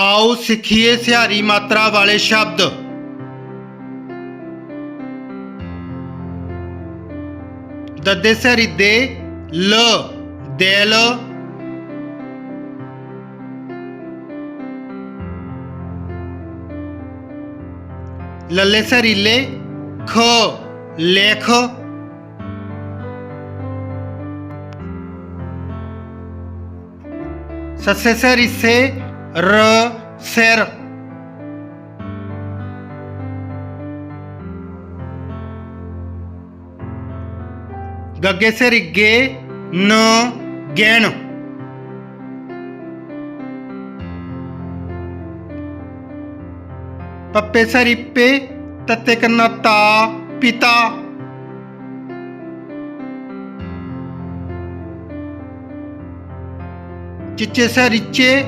ਆਓ ਸਿੱਖੀਏ ਸਿਹਾਰੀ ਮਾਤਰਾ ਵਾਲੇ ਸ਼ਬਦ। ਦੱਦੇ ਸਿਹਾਰੀ ਦੇ ਲ, ਦਿਲ। ਲੱਲੇ ਸਰੀਲੇ ਖ, ਲੇਖ। ਸੱਸੇ ਸਰੀਸੇ ਰ ਸਿਰ। ਗੱਗੇ ਸਰੀਗੇ ਨ ਗੈਣ ਪੱਪੇ ਸਰੀਪੇ ਤੱਤੇ ਕੰਨਾ ਤਾ ਪਿਤਾ। ਚਿੱਚੇ ਸਰੀਚੇ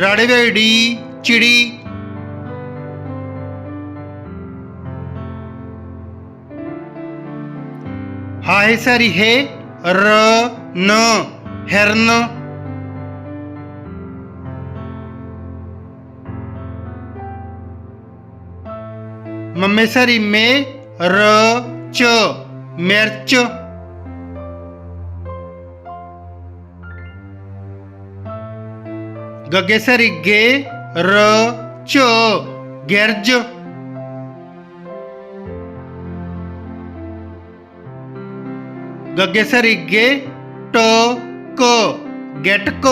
ਰਾੜੇ ਵੇੜੀ ਚਿੜੀ। ਹਾਏ ਸਰੀ ਹੈ, ਰ, ਨ, ਹਿਰਨ। ਮੰਮੇ ਸਰੀ ਮੇ, ਰ, ਚ, ਮਿਰਚ। ਗੱਗੇ ਸਰੀ ਗੇ, ਰ, ਚ, ਗਿਰਜ। ਗੱਗੇ ਸਰੀ ਗੇ, ਟ, ਕ, ਗਟਕ।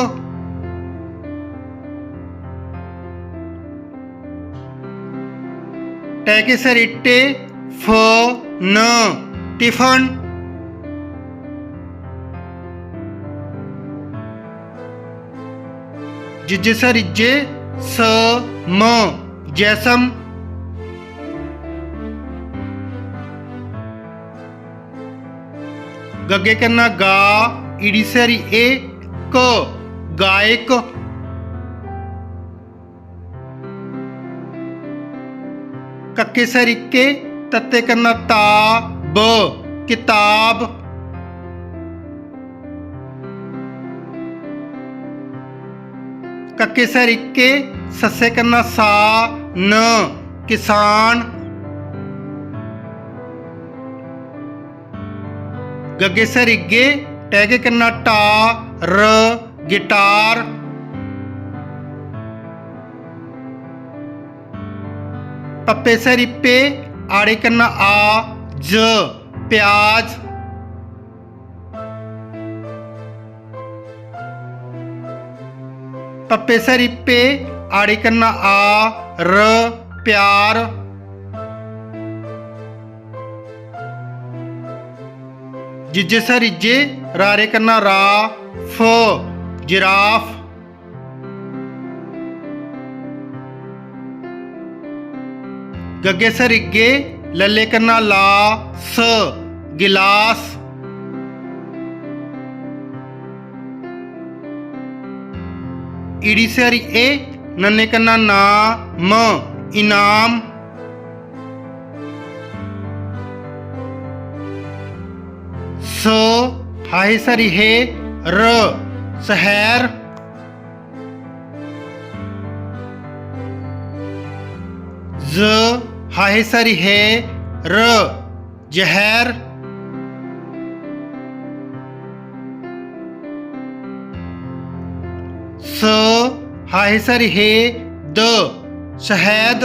ਟੈਕੇ ਸਰੀ ਟੇ, ਫ, ਨ, ਟਿਫਨ। ਜਿਜੇ ਸਰਿਜੇ ਸ ਮ, ਜੈਸਮ। ਗੱਗੇ ਕੰਨਾ ਗਾ ਈੜੀ ਸਰੀ ਏ, ਕ, ਗਾਇਕ। ਕੱਕੇ ਸਰੀਕੇ ਤੱਤੇ ਕੰਨਾ ਤਾ, ਬ, ਕਿਤਾਬ। ਕੱਕੇ ਸਰੀਕੇ ਸੱਸੇ ਕੰਨਾ ਸਾ, ਨ, ਕਿਸਾਨ। ਗੱਗੇ ਸਰੀਗੇ ਟੈਗੇ ਕੰਨਾ ਟਾ, ਰ, ਗਿਟਾਰ। ਪੱਪੇ ਸਰੀਪੇ ਆੜੇ ਕਰਨਾ ਆ, ਜ, ਪਿਆਜ਼। ਪੱਪੇ ਸਰੀਪੇ ਆੜੇ ਕਰਨਾ ਆ, ਰ, ਪਿਆਰ। ਜਿਜੇ ਸਰੀਜੇ ਰਾਰੇ ਕੰਨਾ ਰਾ, ਫ, ਜਿਰਾਫ। ਗੱਗੇ ਸਰੀਗੇ ਲੱਲੇ ਕਰਨਾ ਲਾ, ਸ, ਗਿਲਾਸ। ਈੜੀ ਸਰੀ ਏ ਨੰਨੇ ਕੰਨਾ ਨਾ ਮ ਇਨਾਮ ਸ ਹਾਏ ਸਰੀ ਹੈ ਰ ਸਹਿਰ ਜ਼ ਹਾਏ ਸਰੀ ਹੈ ਰ ਜ਼ਹਿਰ ਸ ਹਾਏ ਸਰ ਹੈ ਦ, ਸ਼ਹਿਦ।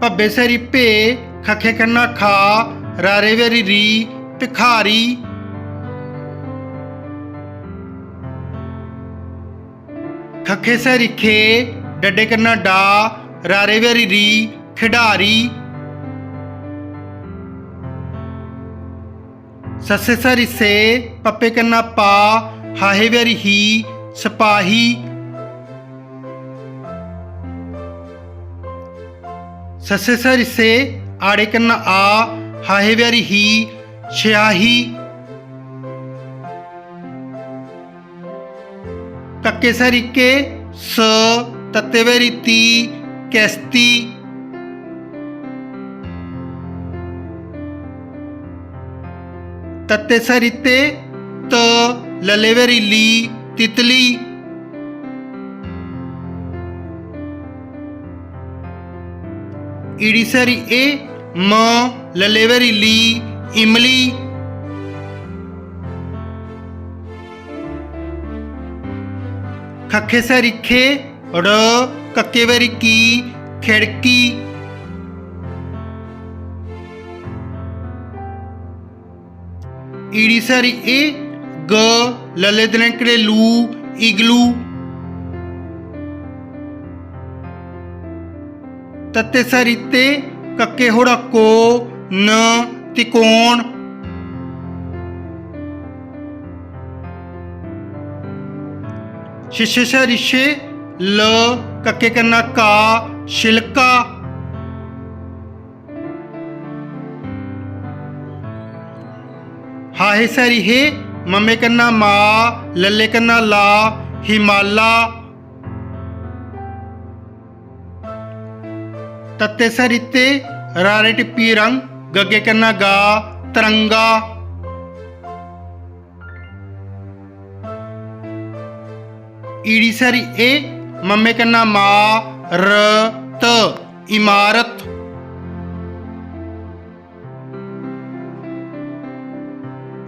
ਭੱਬੇ ਸਰੀ ਭੇ, ਖਖੇ ਕੰਨਾ ਖਾ, ਰਾਰੇ ਵੇਰੀ ਰੀ, ਭਿਖਾਰੀ। ਖਖੇ ਸਰੀ ਖੇ, ਡੱਡੇ ਕੰਨਾ ਡਾ, ਰਾਰੇ ਵੇਰੀ ਰੀ, ਖਿਡਾਰੀ। ਸੱਸੇ ਸਰੀ ਸੇ, ਪੱਪੇ ਕੰਨਾ ਪਾ, ਹਾਹੇ ਵੇਰੀ ਹੀ, ਸਿਪਾਹੀ। ਸੱਸੇ ਸਰੀ ਸੇ, ਆੜੇ ਕੰਨਾ ਆ, ਹਾਹੇ ਵੇਰੀ ਹੀ, ਛਿਆਹੀ। ਕੱਕੇ ਸਰੀਕੇ ਸ, ਤੱਤੇ ਵੇਰੀ ਤੀ, ਕੈਸਤੀ। ਤੱਤੇ ਸਰੀਤੇ, ਤ ਲੱਲੇ ਵੇ ਰੀਲੀ ਸਰੀ ਏ, ਮ, ਲਲੇਵਰੀ ਵੇ ਇਮਲੀ। ਖੱਖੇ ਸਰੀ ਖੇ ੜ ਕੱਕੇ ਵੇ ਕੀ, ਖਿੜਕੀ। ਈੜੀ ਸਰੀ ਏ, ਗ, ਲਲੇ ਦਨੇ ਘਰੇਲੂ ਇਗਲੂ। ਤੱਤੇ ਸਰੀ ਤੇ, ਕੱਕੇ ਹੋੜਾ ਕੋ, ਨ, ਤਿਕੋਣ। ਸ਼ਿਸ਼ੇ ਸ਼ਰਿਸ਼ੇ ਲ, ਕੱਕੇ ਕੰਨਾ ਕਾ, ਛਿਲਕਾ। ਹਾਹੇ ਸਰੀ ਹੈ, ਮੰਮੇ ਕੰਨਾ ਮਾ, ਲੱਲੇ ਕੰਨਾ ਲਾ, ਹਿਮਾਲਾ। ਤੱਤੇ ਸਰੀ ਤੇ ਰਾਰੇ ਟਿੱਪੀ ਰੰਗ, ਗੱਗੇ ਕੰਨਾ ਗਾ, ਤਰੰਗਾ। ਈੜੀ ਸਰੀ ਏ, ਮਮੇ ਕੰਨਾ ਮਾ, ਰ, ਤ, ਇਮਾਰਤ।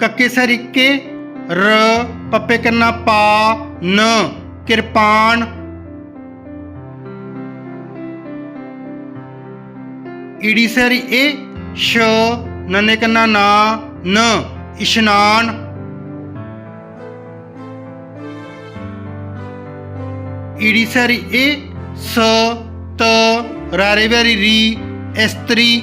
ਕੱਕੇ ਸਰੀਕੇ ਰ, ਪੱਪੇ ਕੰਨਾ ਪਾ, ਨ, ਕਿਰਪਾਨ। ਈੜੀ ਸਰੀ ਏ, ਸ਼, ਨਨੇ ਕੰਨਾ ਨਾ, ਨ, ਇਸ਼ਨਾਨ। ਈੜੀ ਸਰੀ ਏ, ਸ, ਤ, ਰਾਰੇ ਵੈਰੀ ਰੀ ਇਸਤਰੀ